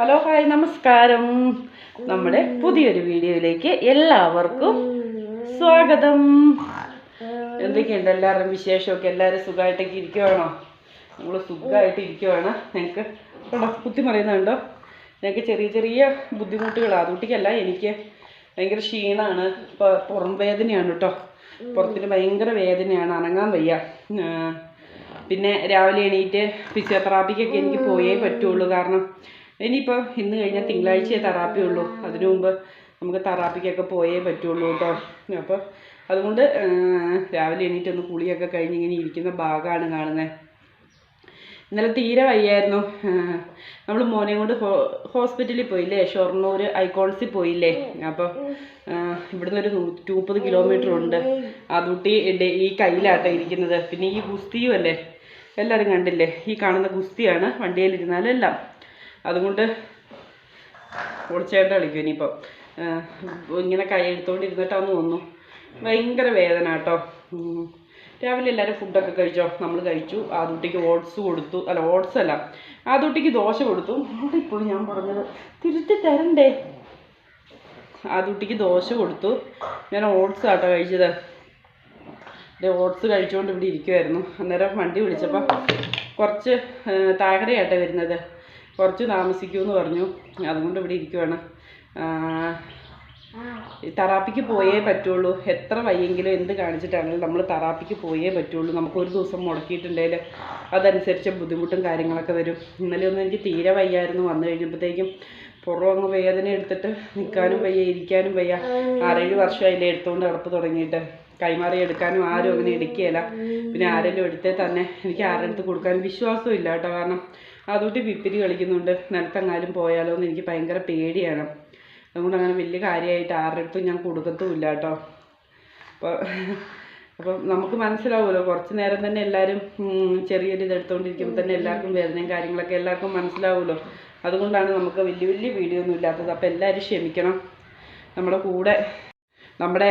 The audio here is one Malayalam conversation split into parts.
ഹലോ ഹായ് നമസ്കാരം. നമ്മുടെ പുതിയൊരു വീഡിയോയിലേക്ക് എല്ലാവർക്കും സ്വാഗതം. എന്തൊക്കെയുണ്ട് എല്ലാവരുടെയും വിശേഷമൊക്കെ? എല്ലാവരും സുഖമായിട്ടൊക്കെ ഇരിക്കുവാണോ? നമ്മൾ സുഖമായിട്ട് ഇരിക്കുവാണ്. ഞങ്ങൾക്ക് കുത്തി മറിയുന്നുണ്ടോ? ഞങ്ങൾക്ക് ചെറിയ ചെറിയ ബുദ്ധിമുട്ടുകളാണ് അതുകൊണ്ടിക്കല്ല എനിക്ക് ഭയങ്കര ക്ഷീണമാണ് പുറം വേദനയാണ് കേട്ടോ പുറത്തിന് ഭയങ്കര വേദനയാണ്. അനങ്ങാൻ വയ്യ. പിന്നെ രാവിലെ എണീറ്റ് ഫിസിയോതെറാപ്പിക്കൊക്കെ എനിക്ക് പോയേ പറ്റുള്ളൂ. കാരണം ഇനിയിപ്പോൾ ഇന്ന് കഴിഞ്ഞാൽ തിങ്കളാഴ്ചയെ തെറാപ്പി ഉള്ളൂ. അതിനു മുമ്പ് നമുക്ക് തെറാപ്പിക്കൊക്കെ പോയേ പറ്റുള്ളൂ കേട്ടോ അപ്പോൾ അതുകൊണ്ട് രാവിലെ എണീറ്റൊന്ന് കുളിയൊക്കെ കഴിഞ്ഞ് ഇങ്ങനെ ഇരിക്കുന്ന ഭാഗമാണ് കാണുന്നത് ഇന്നലെ തീരെ വയ്യായിരുന്നു. നമ്മൾ മോനെ കൊണ്ട് ഹോസ്പിറ്റലിൽ പോയില്ലേ? ഷൊർണൂർ ഐക്കോൺസിൽ പോയില്ലേ? അപ്പോൾ ഇവിടുന്ന് ഒരു നൂറ്റി മുപ്പത് കിലോമീറ്റർ ഉണ്ട്. അതുട്ടി ഈ കയ്യിലാട്ടോ ഇരിക്കുന്നത്. പിന്നെ ഈ ഗുസ്തിയും അല്ലേ? എല്ലാവരും കണ്ടില്ലേ? ഈ കാണുന്ന ഗുസ്തിയാണ് വണ്ടിയിലിരുന്നാലും എല്ലാം. അതുകൊണ്ട് ഒളിച്ചേട്ട കളിക്കും ഇനിയിപ്പം. ഇങ്ങനെ കൈ എടുത്തോണ്ടിരുന്നിട്ടാന്ന് തോന്നുന്നു. ഭയങ്കര വേദന കേട്ടോ. രാവിലെ എല്ലാവരും ഫുഡൊക്കെ കഴിച്ചോ? നമ്മൾ കഴിച്ചു. ആദുട്ടിക്ക് ഓട്സ് കൊടുത്തു. അല്ല ഓട്സ് അല്ല. ആദുട്ടിക്ക് ദോശ കൊടുത്തു. ഇപ്പോഴും ഞാൻ പറഞ്ഞത് തിരുത്തി തരണ്ടേ? ആദുട്ടിക്ക് ദോശ കൊടുത്തു. ഞാൻ ഓട്സ് ആട്ടോ കഴിച്ചത്. ഓട്സ് കഴിച്ചുകൊണ്ട് ഇവിടെ ഇരിക്കുമായിരുന്നു അന്നേരം വണ്ടി വിളിച്ചപ്പോൾ കുറച്ച് താഴെയായിട്ടാണ് വരുന്നത്. കുറച്ച് താമസിക്കുമെന്ന് പറഞ്ഞു. അതുകൊണ്ട് ഇവിടെ ഇരിക്കുവാണ്. തറാപ്പിക്ക് പോയേ പറ്റുള്ളൂ. എത്ര വയ്യെങ്കിലും എന്ത് കാണിച്ചിട്ടാണെങ്കിലും നമ്മൾ തെറാപ്പിക്ക് പോയേ പറ്റുള്ളൂ. നമുക്ക് ഒരു ദിവസം മുടക്കിയിട്ടുണ്ടെങ്കിൽ അതനുസരിച്ച് ബുദ്ധിമുട്ടും കാര്യങ്ങളൊക്കെ വരും. ഇന്നലെ ഒന്നും എനിക്ക് തീരെ വയ്യായിരുന്നു. വന്നു കഴിഞ്ഞപ്പോഴത്തേക്കും പുറം അങ്ങ് വേദന എടുത്തിട്ട് നിൽക്കാനും വയ്യ ഇരിക്കാനും വയ്യ. ആറേഴ് വർഷമായില്ലേ എടുത്തുകൊണ്ട് കിടപ്പ് തുടങ്ങിയിട്ട്. കൈമാറി എടുക്കാനും ആരും അങ്ങനെ എടുക്കുകയില്ല. പിന്നെ ആരെങ്കിലും എടുത്തേ തന്നെ എനിക്ക് ആരുടെ അടുത്ത് കൊടുക്കാനും വിശ്വാസവും ഇല്ല കേട്ടോ. കാരണം അതുകൊണ്ട് പിപ്പിരി കളിക്കുന്നുണ്ട്. നിലത്തെങ്ങാലും പോയാലോ എന്ന് എനിക്ക് ഭയങ്കര പേടിയാണ്. അതുകൊണ്ട് അങ്ങനെ വലിയ കാര്യമായിട്ട് ആരുടെ അടുത്തും ഞാൻ കൊടുക്കത്തുമില്ല കേട്ടോ. അപ്പോൾ അപ്പം നമുക്ക് മനസ്സിലാവുമല്ലോ കുറച്ച് നേരം തന്നെ എല്ലാവരും ചെറിയൊരു ഇതെടുത്തുകൊണ്ടിരിക്കുമ്പോൾ തന്നെ എല്ലാവർക്കും വേദനയും കാര്യങ്ങളൊക്കെ എല്ലാവർക്കും മനസ്സിലാവുമല്ലോ. അതുകൊണ്ടാണ് നമുക്ക് വലിയ വലിയ വീഡിയോ ഒന്നും ഇല്ലാത്തത്. അപ്പോൾ എല്ലാവരും ക്ഷമിക്കണം. നമ്മുടെ കൂടെ നമ്മുടെ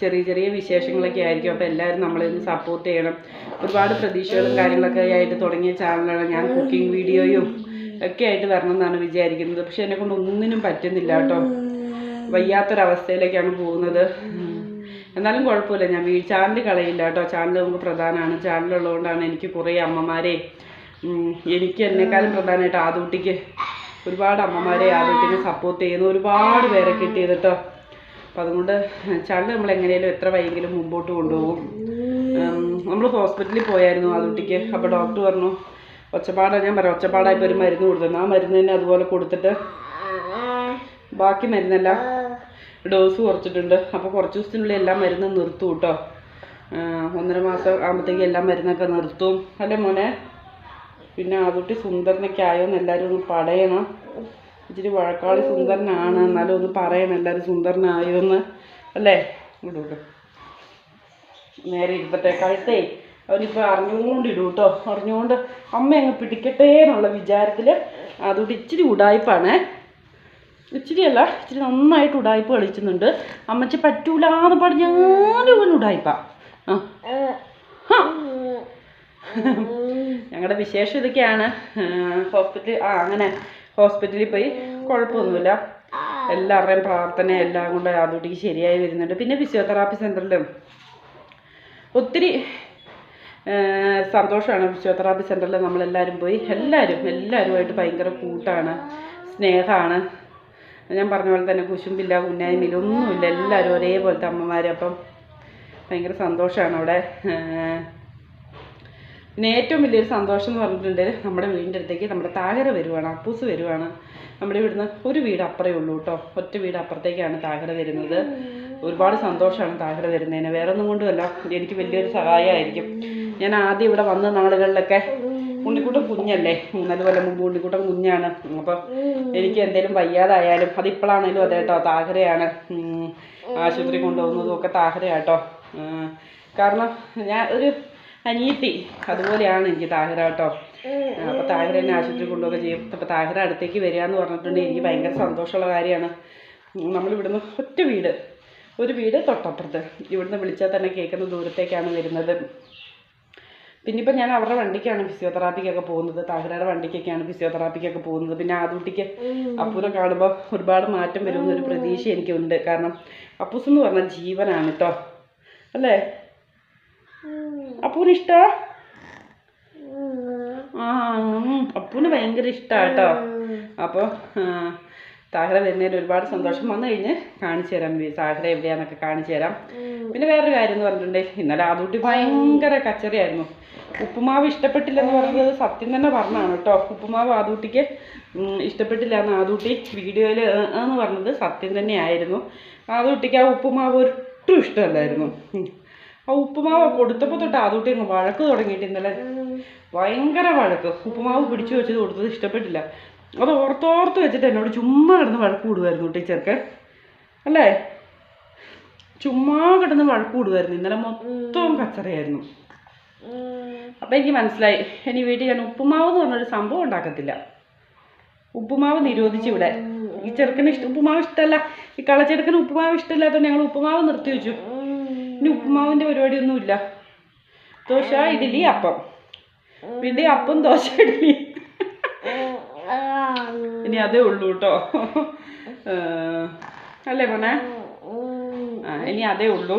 ചെറിയ ചെറിയ വിശേഷങ്ങളൊക്കെ ആയിരിക്കും. അപ്പോൾ എല്ലാവരും നമ്മളെ ഒന്ന് സപ്പോർട്ട് ചെയ്യണം. ഒരുപാട് പ്രതീക്ഷകളും കാര്യങ്ങളൊക്കെ ആയിട്ട് തുടങ്ങിയ ചാനലാണ് ഞാൻ കുക്കിംഗ് വീഡിയോയും ഒക്കെ ആയിട്ട് വരണം എന്നാണ് വിചാരിക്കുന്നത്. പക്ഷെ എന്നെ കൊണ്ട് ഒന്നിനും പറ്റുന്നില്ല കേട്ടോ. വയ്യാത്തൊരവസ്ഥയിലേക്കാണ് പോകുന്നത്. എന്നാലും കുഴപ്പമില്ല. ഞാൻ വീ ചാനൽ കളയില്ല കേട്ടോ. ചാനൽ നമുക്ക് പ്രധാനമാണ്. ചാനലുള്ളതുകൊണ്ടാണ് എനിക്ക് കുറേ അമ്മമാരെ എനിക്ക് എന്നെക്കാളും പ്രധാനമായിട്ട് ആദൂട്ടിക്ക് ഒരുപാട് അമ്മമാരെ ആദൂട്ടിനെ സപ്പോർട്ട് ചെയ്യുന്ന ഒരുപാട് പേരെ കിട്ടിയത് കേട്ടോ. അപ്പം അതുകൊണ്ട് ചള്ള് നമ്മൾ എങ്ങനെയാലും എത്ര വൈകിലും മുമ്പോട്ട് കൊണ്ടുപോകും. നമ്മൾ ഹോസ്പിറ്റലിൽ പോയായിരുന്നു ആദൂട്ടിക്ക് അപ്പോൾ ഡോക്ടർ പറഞ്ഞു ഒച്ചപ്പാടാണ് ഞാൻ പറയാം. ഒച്ചപ്പാടായപ്പോൾ ഒരു മരുന്ന് കൊടുത്തിരുന്നു ആ മരുന്ന് തന്നെ അതുപോലെ കൊടുത്തിട്ട് ബാക്കി മരുന്നല്ല ഡോസ് കുറച്ചിട്ടുണ്ട്. അപ്പോൾ കുറച്ച് ദിവസത്തിനുള്ളിൽ എല്ലാ മരുന്നും നിർത്തും കേട്ടോ. ഒന്നര മാസം ആകുമ്പോഴത്തേക്ക് എല്ലാ മരുന്നൊക്കെ നിർത്തും. അല്ലേ മോനെ? പിന്നെ ആദ്യട്ടി സുന്ദരനൊക്കെ ആയോ എന്ന് എല്ലാവരും ഒന്ന് പറയണം. ഇച്ചിരി വഴക്കാളി സുന്ദരനാണ്. എന്നാലും ഒന്ന് പറയണം. എല്ലാവരും സുന്ദരനായിരുന്നു. അല്ലേ? ഇങ്ങോട്ട് നേരെ ഇരുത്തട്ടെ കഴുത്തേ അവനിപ്പോൾ അറിഞ്ഞുകൊണ്ട് ഇടും കേട്ടോ അറിഞ്ഞുകൊണ്ട് അമ്മ അങ്ങ് പിടിക്കട്ടെ എന്നുള്ള വിചാരത്തിൽ അതുകൊണ്ട് ഇച്ചിരി ഉടായ്പാണേ. ഇച്ചിരിയല്ല ഇച്ചിരി നന്നായിട്ട് ഉടായ്പ കളിക്കുന്നുണ്ട് അമ്മച്ചി പറ്റൂലാന്ന് പറഞ്ഞാലും അവൻ ഉടായ്പ. ആ. ഞങ്ങളുടെ വിശേഷം ഇതൊക്കെയാണ്. ഹോസ്പിറ്റൽ ആ അങ്ങനെ. ഹോസ്പിറ്റലിൽ പോയി കുഴപ്പമൊന്നുമില്ല. എല്ലാവരുടെയും പ്രാർത്ഥന എല്ലാം കൊണ്ട് അതുകൂടി ശരിയായി വരുന്നുണ്ട്. പിന്നെ ഫിസിയോതെറാപ്പി സെന്ററിലും ഒത്തിരി സന്തോഷമാണ് ഫിസിയോതെറാപ്പി സെന്ററിൽ നമ്മളെല്ലാവരും പോയി. എല്ലാവരും എല്ലാവരുമായിട്ട് ഭയങ്കര കൂട്ടാണ് സ്നേഹമാണ്. ഞാൻ പറഞ്ഞ പോലെ തന്നെ കുശുമ്പില്ല ഉന്നായ്മയില്ല ഒന്നുമില്ല. എല്ലാവരും ഒരേപോലത്തെ അമ്മമാരും. അപ്പം ഭയങ്കര സന്തോഷമാണ് അവിടെ. പിന്നെ ഏറ്റവും വലിയൊരു സന്തോഷം എന്ന് പറഞ്ഞിട്ടുണ്ടെങ്കിൽ നമ്മുടെ വീടിന്റെ അടുത്തേക്ക് നമ്മുടെ താകര വരുവാണ് അപ്പൂസ് വരുവാണ്. നമ്മുടെ ഇവിടുന്ന് ഒരു വീട് അപ്പുറേ ഉള്ളൂ കേട്ടോ. ഒറ്റ വീട് അപ്പുറത്തേക്കാണ് താകര വരുന്നത്. ഒരുപാട് സന്തോഷമാണ് താകര വരുന്നതിന് വേറെ ഒന്നും കൊണ്ടുമല്ല. എനിക്ക് വലിയൊരു സഹായമായിരിക്കും. ഞാൻ ആദ്യം ഇവിടെ വന്ന നാളുകളിലൊക്കെ ഉണ്ണിക്കൂട്ടം കുഞ്ഞല്ലേ? മൂന്നാൽ കൊല്ലം മുമ്പ് ഉണ്ണിക്കൂട്ടം കുഞ്ഞാണ്. അപ്പം എനിക്ക് എന്തേലും വയ്യാതായാലും അതിപ്പോഴാണേലും അതെ കേട്ടോ താഹരയാണ്. ആശുപത്രി കൊണ്ടുപോകുന്നതും ഒക്കെ താഹരയാട്ടോ. കാരണം ഞാൻ ഒരു അനിയത്തി അതുപോലെയാണ് എനിക്ക് താഹിറ കേട്ടോ. അപ്പോൾ താഹിറ എന്നെ ആശുപത്രി കൊണ്ടുപോകുക ചെയ്യും. അപ്പോൾ താഹിറ അടുത്തേക്ക് വരിക എന്ന് പറഞ്ഞിട്ടുണ്ടെങ്കിൽ എനിക്ക് ഭയങ്കര സന്തോഷമുള്ള കാര്യമാണ്. നമ്മളിവിടുന്ന് ഒറ്റ വീട് ഒരു വീട് തൊട്ടപ്പുറത്ത്. ഇവിടുന്ന് വിളിച്ചാൽ തന്നെ കേൾക്കുന്ന ദൂരത്തേക്കാണ് വരുന്നത്. പിന്നെ ഇപ്പം ഞാൻ അവരുടെ വണ്ടിക്കാണ് ഫിസിയോതെറാപ്പിക്കൊക്കെ പോകുന്നത്. താഹിറയുടെ വണ്ടിക്കൊക്കെയാണ് ഫിസിയോതെറാപ്പിക്കൊക്കെ പോകുന്നത്. പിന്നെ ആദൂട്ടിക്ക് അപ്പൂനെ കാണുമ്പോൾ ഒരുപാട് മാറ്റം വരുമെന്നൊരു പ്രതീക്ഷ എനിക്കുണ്ട്. കാരണം അപ്പൂസ് എന്ന് പറഞ്ഞാൽ ജീവനാണ് കേട്ടോ അല്ലേ? അപ്പൂന് ഇഷ്ട? ആ അപ്പൂന് ഭയങ്കര ഇഷ്ടമാണ് കേട്ടോ. അപ്പോൾ താഹര വരുന്നതിൽ ഒരുപാട് സന്തോഷം. വന്നു കഴിഞ്ഞ് കാണിച്ചു തരാം താഹര എവിടെയാന്നൊക്കെ കാണിച്ചു തരാം. പിന്നെ വേറൊരു കാര്യം എന്ന് പറഞ്ഞിട്ടുണ്ടെങ്കിൽ ഇന്നലെ ആദൂട്ടി ഭയങ്കര കച്ചറിയായിരുന്നു. ഉപ്പുമാവ് ഇഷ്ടപ്പെട്ടില്ലെന്ന് പറയുന്നത് സത്യം തന്നെ പറഞ്ഞാണ് കേട്ടോ. ഉപ്പുമാവ് ആദൂട്ടിക്ക് ഇഷ്ടപ്പെട്ടില്ല എന്ന് ആദൂട്ടി വീഡിയോയിൽ എന്ന് പറഞ്ഞത് സത്യം തന്നെയായിരുന്നു. ആദൂട്ടിക്ക് ആ ഉപ്പുമാവ് ഒട്ടും ഇഷ്ടമല്ലായിരുന്നു. ആ ഉപ്പുമാവ് കൊടുത്തപ്പോൾ തൊട്ട് ആദൂട്ടി അങ്ങ് വഴക്ക് തുടങ്ങിയിട്ട് ഇന്നലെ. ഭയങ്കര വഴക്ക്. ഉപ്പുമാവ് പിടിച്ചു വെച്ചത് കൊടുത്തത് ഇഷ്ടപ്പെട്ടില്ല. അത് ഓർത്തോർത്ത് വെച്ചിട്ട് എന്നോട് ചുമ്മാ കിടന്ന് വഴക്ക് കൂടുമായിരുന്നു ടീച്ചർക്ക്. അല്ലേ? ചുമ്മാ കിടന്ന് വഴക്ക് കൂടുമായിരുന്നു ഇന്നലെ മൊത്തം കച്ചറയായിരുന്നു. അപ്പം എനിക്ക് മനസ്സിലായി. ഇനി വീട്ടിൽ ഞാൻ ഉപ്പുമാവ് എന്ന് പറഞ്ഞൊരു സംഭവം ഉണ്ടാക്കത്തില്ല. ഉപ്പുമാവ് നിരോധിച്ചു ഇവിടെ. ഈ ചെറുക്കന് ഇഷ്ടം ഉപ്പുമാവ് ഇഷ്ടമല്ല ഈ കളച്ചെടുക്കന് ഉപ്പുമാവ് ഇഷ്ടമില്ലാത്തതുകൊണ്ട് ഞങ്ങൾ ഉപ്പുമാവ് നിർത്തി വെച്ചു. ഇനി ഉപ്പുമാവിന്റെ പരിപാടിയൊന്നുമില്ല. ദോശ ഇഡ്ഡലി അപ്പം. പിന്നെ അപ്പം ദോശ ഇഡ്ഡലി. ഇനി അതേ ഉള്ളൂ കേട്ടോ അല്ലേ മോനെ? ഇനി അതേ ഉള്ളൂ.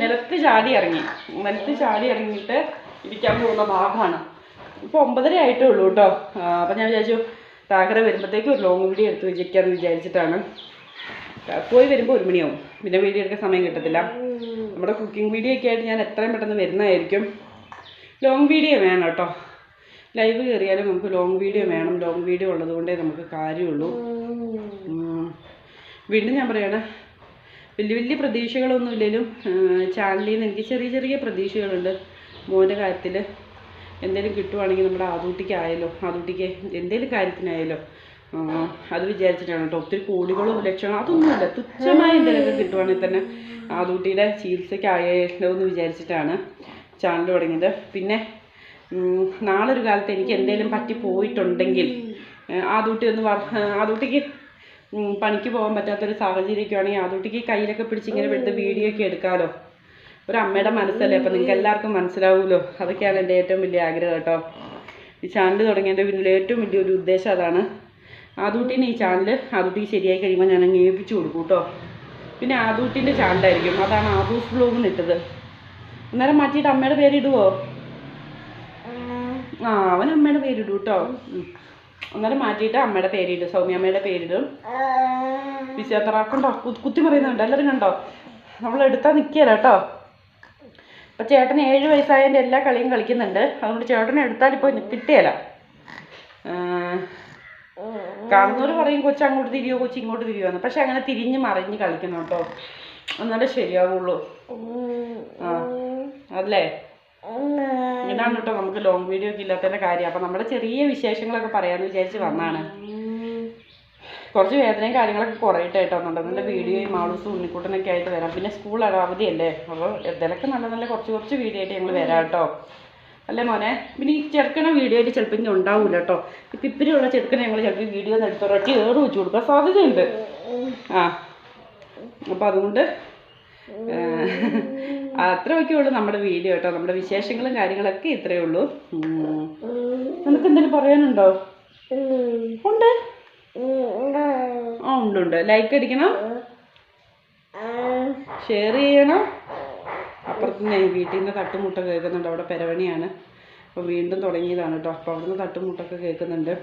നിലത്ത് ചാടി ഇറങ്ങി. നിലത്ത് ചാടി ഇറങ്ങിയിട്ട് ഇരിക്കാൻ പോകുന്ന ഭാഗമാണ്. ഇപ്പൊ ഒമ്പതര ആയിട്ടേ ഉള്ളൂ കേട്ടോ അപ്പം ഞാൻ വിചാരിച്ചു താകര വരുമ്പോഴത്തേക്കും ഒരു ലോങ് വീഡിയോ എടുത്ത് വിജയിക്കാന്ന് വിചാരിച്ചിട്ടാണ്. പോയി വരുമ്പോൾ ഒരു മണിയാവും. പിന്നെ വീഡിയോ എടുക്കാൻ സമയം കിട്ടത്തില്ല. നമ്മുടെ കുക്കിംഗ് വീഡിയോ ഒക്കെ ആയിട്ട് ഞാൻ എത്രയും പെട്ടെന്ന് വരുന്നതായിരിക്കും. ലോങ് വീഡിയോ വേണം കേട്ടോ. ലൈവ് കയറിയാലും നമുക്ക് ലോങ് വീഡിയോ വേണം. ലോങ് വീഡിയോ ഉള്ളത് കൊണ്ടേ നമുക്ക് കാര്യമുള്ളൂ. വീണ്ടും ഞാൻ പറയണ വലിയ വലിയ പ്രതീക്ഷകളൊന്നും ഇല്ലെങ്കിലും ചാനലിൽ നിന്ന് എനിക്ക് ചെറിയ ചെറിയ പ്രതീക്ഷകളുണ്ട്. മോന്റെ കാര്യത്തിൽ എന്തെങ്കിലും കിട്ടുവാണെങ്കിൽ നമ്മുടെ ആദൂട്ടിക്കായാലോ ആദൂട്ടിക്ക് എന്തെങ്കിലും കാര്യത്തിനായാലോ അത് വിചാരിച്ചിട്ടാണ് കേട്ടോ ഒത്തിരി കോടികളും ലക്ഷങ്ങളും അതൊന്നുമല്ല തുച്ഛമായ എന്തെങ്കിലും കിട്ടുവാണെങ്കിൽ തന്നെ ആദൂട്ടിയുടെ ചികിത്സയ്ക്കായാലോ എന്ന് വിചാരിച്ചിട്ടാണ് ചാനൽ തുടങ്ങിയത്. പിന്നെ നാളെ ഒരു കാലത്ത് എനിക്ക് എന്തെങ്കിലും പറ്റി പോയിട്ടുണ്ടെങ്കിൽ ആദൂട്ടി ഒന്ന് ആദൂട്ടിക്ക് പണിക്ക് പോകാൻ പറ്റാത്തൊരു സാഹചര്യമൊക്കെ ആണെങ്കിൽ ആദൂട്ടിക്ക് കയ്യിലൊക്കെ പിടിച്ച് ഇങ്ങനെ എടുത്ത് വീഡിയോ ഒക്കെ എടുക്കാമല്ലോ ഒരു അമ്മയുടെ മനസ്സല്ലേ അപ്പം നിങ്ങൾക്ക് എല്ലാവർക്കും മനസ്സിലാവുമല്ലോ. അതൊക്കെയാണ് എന്റെ ഏറ്റവും വലിയ ആഗ്രഹം കേട്ടോ ഈ ചാനൽ തുടങ്ങിയതിന്റെ പിന്നിൽ ഏറ്റവും വലിയൊരു ഉദ്ദേശം അതാണ് ആദൂട്ടീനെ ഈ ചാനൽ ആദൂട്ടി ശരിയായി കഴിയുമ്പോൾ ഞാൻ അങ്ങ് ഏൽപ്പിച്ചു കൊടുക്കും കേട്ടോ. പിന്നെ ആദൂട്ടിന്റെ ചാനലായിരിക്കും അതാണ് ആദൂസ് ബ്ലോഗ് ഇട്ടത്. അന്നേരം മാറ്റിയിട്ട് അമ്മയുടെ പേരിടുവോ ആ. അവൻ അമ്മയുടെ പേരിടും കേട്ടോ. അന്നേരം മാറ്റിയിട്ട് അമ്മയുടെ പേരിടും സൗമ്യമ്മയുടെ പേരിടും ഫിസിയോതെറാപ്പുണ്ടോ കുത്തി പറയുന്നുണ്ട്. എല്ലാവരും കണ്ടോ? നമ്മൾ എടുത്താൽ നിൽക്കുകയല്ല കേട്ടോ അപ്പം ചേട്ടൻ ഏഴ് വയസ്സായതിന്റെ എല്ലാ കളിയും കളിക്കുന്നുണ്ട്. അതുകൊണ്ട് ചേട്ടനെ എടുത്താൽ ഇപ്പോൾ കിട്ടിയല്ല കാണുന്നവർ പറയും കൊച്ചു അങ്ങോട്ട് തിരിയോ കൊച്ചു ഇങ്ങോട്ട് തിരിയോ എന്ന്. പക്ഷെ അങ്ങനെ തിരിഞ്ഞ് മറിഞ്ഞ് കളിക്കണം കേട്ടോ. എന്നാലേ ശരിയാവുള്ളൂ. അല്ലേ? ഇതാണ് കേട്ടോ നമുക്ക് ലോങ് വീഡിയോ ഒക്കെ ഇല്ലാത്തതിന്റെ കാര്യം. അപ്പം നമ്മുടെ ചെറിയ വിശേഷങ്ങളൊക്കെ പറയാമെന്ന് വിചാരിച്ച് വന്നാണ്. കുറച്ച് വേദനയും കാര്യങ്ങളൊക്കെ കുറയട്ടെ കേട്ടോ. നല്ല വീഡിയോയും മാളൂസും ഉണ്ണിക്കുട്ടനൊക്കെ ആയിട്ട് വരാം. പിന്നെ സ്കൂൾ അവധിയല്ലേ അപ്പോൾ എന്തെങ്കിലുമൊക്കെ നല്ല നല്ല കുറച്ച് കുറച്ച് വീഡിയോ ആയിട്ട് ഞങ്ങൾ വരാം കേട്ടോ. അല്ലേ മോനെ? പിന്നെ ഈ ചെറുക്കണ വീഡിയോയിൽ ചിലപ്പോൾ ഇനി ഉണ്ടാവില്ല കേട്ടോ ഇപ്പം ഇപ്പിരിയുള്ള ചെറുക്കനെ ഞങ്ങൾ ചിലപ്പോൾ വീഡിയോ ഒന്ന് എടുത്ത് ഒരൊറ്റ ഏറ് വെച്ച് കൊടുക്കാൻ സാധ്യതയുണ്ട്. ആ. അപ്പോൾ അതുകൊണ്ട് അത്രയൊക്കെ ഉള്ളൂ നമ്മുടെ വീഡിയോ കേട്ടോ നമ്മുടെ വിശേഷങ്ങളും കാര്യങ്ങളൊക്കെ ഇത്രയേ ഉള്ളൂ. നമുക്ക് എന്തെങ്കിലും പറയാനുണ്ടോ? ഉണ്ട്. ആ ഉണ്ട് ഉണ്ട്. ലൈക്ക് അടിക്കണം. ഷെയർ ചെയ്യണം. അപ്പുറത്തുനിന്ന് വീട്ടിൽ നിന്ന് തട്ടുമുട്ട കേൾക്കുന്നുണ്ട്. അവിടെ പെരവണിയാണ്. അപ്പോൾ വീണ്ടും തുടങ്ങിയതാണ് കേട്ടോ അപ്പോൾ അവിടുന്ന് തട്ടുമുട്ടൊക്കെ കേൾക്കുന്നുണ്ട്.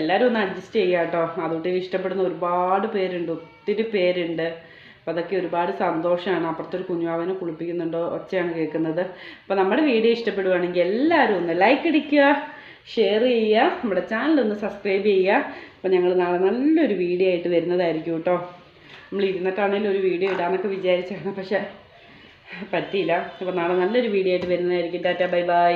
എല്ലാവരും ഒന്ന് അഡ്ജസ്റ്റ് ചെയ്യുക കേട്ടോ അതുകൊണ്ട് ഇഷ്ടപ്പെടുന്ന ഒരുപാട് പേരുണ്ട്. ഒത്തിരി പേരുണ്ട്. അപ്പോൾ അതൊക്കെ ഒരുപാട് സന്തോഷമാണ് അപ്പുറത്തൊരു കുഞ്ഞുവാവനെ കുളിപ്പിക്കുന്നുണ്ടോ ഒച്ചയാണ് കേൾക്കുന്നത്. അപ്പോൾ നമ്മുടെ വീഡിയോ ഇഷ്ടപ്പെടുവാണെങ്കിൽ എല്ലാവരും ഒന്ന് ലൈക്ക് അടിക്കുക ഷെയർ ചെയ്യുക നമ്മുടെ ചാനൽ ഒന്ന് സബ്സ്ക്രൈബ് ചെയ്യുക. അപ്പോൾ ഞങ്ങൾ നാളെ നല്ലൊരു വീഡിയോ ആയിട്ട് വരുന്നതായിരിക്കും കേട്ടോ നമ്മൾ ഇരുന്നിട്ടാണെങ്കിലും ഒരു വീഡിയോ ഇടാമെന്നൊക്കെ വിചാരിച്ചാണ് പക്ഷേ പറ്റിയില്ല. അപ്പോൾ നാളെ നല്ലൊരു വീഡിയോ ആയിട്ട് വരുന്നതായിരിക്കും. Tata bye bye